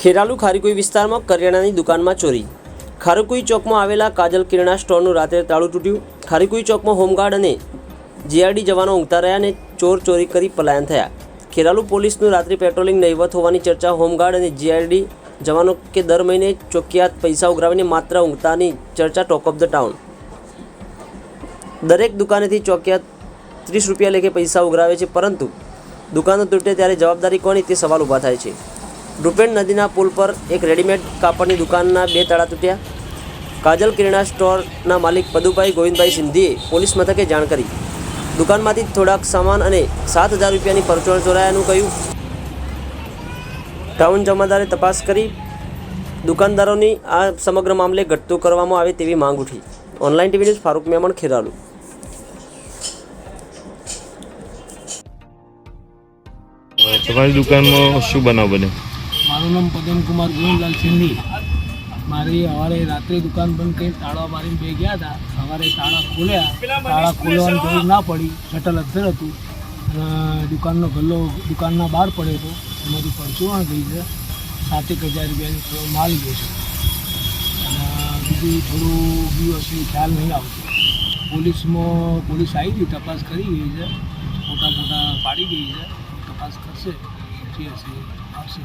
ખેરાલુ ખારીકુઈ વિસ્તારમાં કરિયાણાની દુકાનમાં ચોરી. ખારીકુઈ ચોકમાં આવેલા કાજલ કિરણા સ્ટોરનું રાત્રે તાળું તૂટ્યું. ખારીકુઈ ચોકમાં હોમગાર્ડ અને જીઆરડી જવાનો ઊંઘતા રહ્યા અને ચોર ચોરી કરી પલાયન થયા. ખેરાલુ પોલીસનું રાત્રિ પેટ્રોલિંગ નહીવત હોવાની ચર્ચા હોમગાર્ડ અને જીઆરડી જવાનો કે દર મહિને ચોકિયાત પૈસા ઉઘરાવીને માત્ર ઊંઘતાની ચર્ચા ટોક ઓફ ધ ટાઉન. દરેક દુકાનેથી ચોકિયાત ત્રીસ રૂપિયા લેખે પૈસા ઉઘરાવે છે, પરંતુ દુકાનો તૂટે ત્યારે જવાબદારી કોની તે સવાલ ઊભા થાય છે. રૂપેણ નદીના પુલ પર એક રેડીમેડ કાપડની દુકાનના બે તાળા તૂટ્યા. કાજલ કિરણા સ્ટોરના માલિક પદુભાઈ ગોવિંદભાઈ સિંધીએ પોલીસ મથકે જાણ કરી. દુકાનમાંથી થોડાક સામાન અને સાત હજાર રૂપિયાની પરચોળ ચોરાયાનું કહ્યું. ટાઉન જમાદારે તપાસ કરી. દુકાનદારોની આ સમગ્ર મામલે ઘટતું કરવામાં આવે તેવી માંગ ઉઠી. Online TV news Farooq Memon, Kheralu. તમારી દુકાનમાં શું બનાવ બન્યો? મારું નામ પદમકુમાર ગોવિંદલાલ સિંધી. મારી સવારે રાત્રે દુકાન બંધ કરી તાળા મારીને બે ગયા હતા. સવારે તાળા ખોલ્યા. તાળા ખોલવાની જરૂર ના પડી. શટલ અધર હતું. અને દુકાનનો ગલ્લો દુકાનના બહાર પડ્યો હતો. એમાંથી પરચુરણ ગઈ છે સાતેક હજાર રૂપિયાની માલ ગયો છે. અને બીજું થોડું ગયું હશે ખ્યાલ નહીં આવતો. પોલીસમાં પોલીસ આવી ગઈ તપાસ કરી ગઈ છે. મોટા મોટા પાડી ગઈ છે. તપાસ કરશે. જે હશે આવશે.